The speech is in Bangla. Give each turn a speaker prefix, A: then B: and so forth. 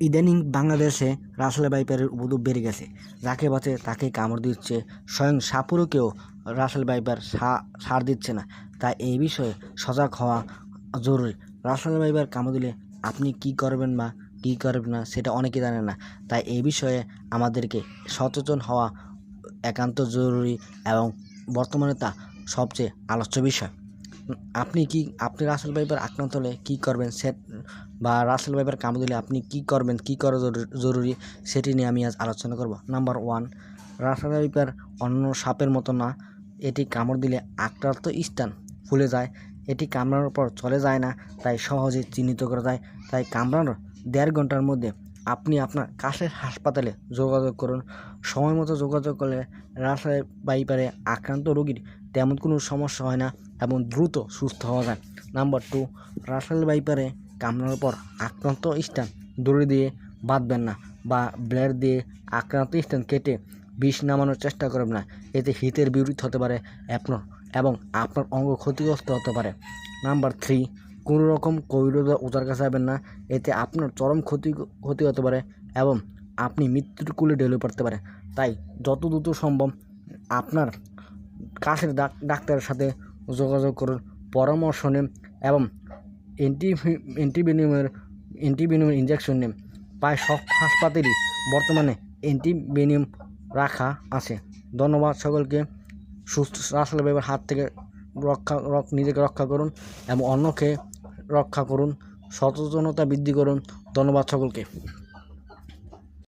A: ইদানিং বাংলাদেশে রাসেল ভাইপারের উপদ্রব বেড়ে গেছে। যাকে বাঁচে তাকে কামড় দিচ্ছে। স্বয়ং সাপুরকেও রাসেল বাইপার সার দিচ্ছে না। তাই এই বিষয়ে সজাগ হওয়া জরুরি। রাসেল বাইপার কামড় দিলে আপনি কি করবেন বা কী করবেন না সেটা অনেকে জানে না। তাই এই বিষয়ে আমাদেরকে সচেতন হওয়া একান্ত জরুরি এবং বর্তমানে তা সবচেয়ে আলোচ্য বিষয়। আপনি কি, আপনি রাসেল ভাইপার আক্রান্ত হলে কী করবেন? সেট বা রাসেল ভাইপার কামড় দিলে আপনি কি করবেন? কি করা জরু- জরুরি? সেটি নিয়ে আমি আজ আলোচনা করব। নাম্বার ওয়ান, রাসেল ভাইপার অন্য সাপের মতো না। এটি কামড় দিলে আক্রান্ত স্থান ফুলে যায়। এটি কামড়ানোর পর চলে যায় না, তাই সহজে চিহ্নিত করা যায়। তাই কামড়ানোর দেড় ঘণ্টার মধ্যে আপনার কাছের হাসপাতালে যোগাযোগ করুন। সময় মতো যোগাযোগ করলে রাসেল বাইপারে আক্রান্ত রোগীর তেমন কোনো সমস্যা হয় না এবং দ্রুত সুস্থ হওয়া যায়। নাম্বার টু রাসেল বাইপারে কামড়ানোর পর আক্রান্ত স্থান দড়ি দিয়ে বাঁধবেন না বা ব্লেড দিয়ে আক্রান্ত স্থান কেটে বিষ নামানোর চেষ্টা করবেন না। এতে হিতের বিরুদ্ধ হতে পারে আপনার এবং আপনার অঙ্গ ক্ষতিগ্রস্ত হতে পারে। নাম্বার থ্রি কোনো রকম কৈরোধ উচার কাছে যাবেন না। এতে আপনার চরম ক্ষতি ক্ষতি হতে পারে এবং আপনি মৃত্যুর কুলে ঢেলে পড়তে পারে। তাই যত দ্রুত সম্ভব আপনার কাছের ডাক- ডাক্তারের সাথে যোগাযোগ করুন, পরামর্শ নিন এবং অ্যান্টি অ্যান্টিভেনিমের অ্যান্টিভেনিমের ইঞ্জেকশন নিন। প্রায় সব হাসপাতালই বর্তমানে অ্যান্টিভেনিম রাখা আছে। ধন্যবাদ সকলকে। সুস্থ রাসেল হাত থেকে রক্ষা, রক- নিজেকে রক্ষা করুন এবং অন্যকে রক্ষা করুন সচেতনতা বৃদ্ধি করুন। ধন্যবাদ সকলকে।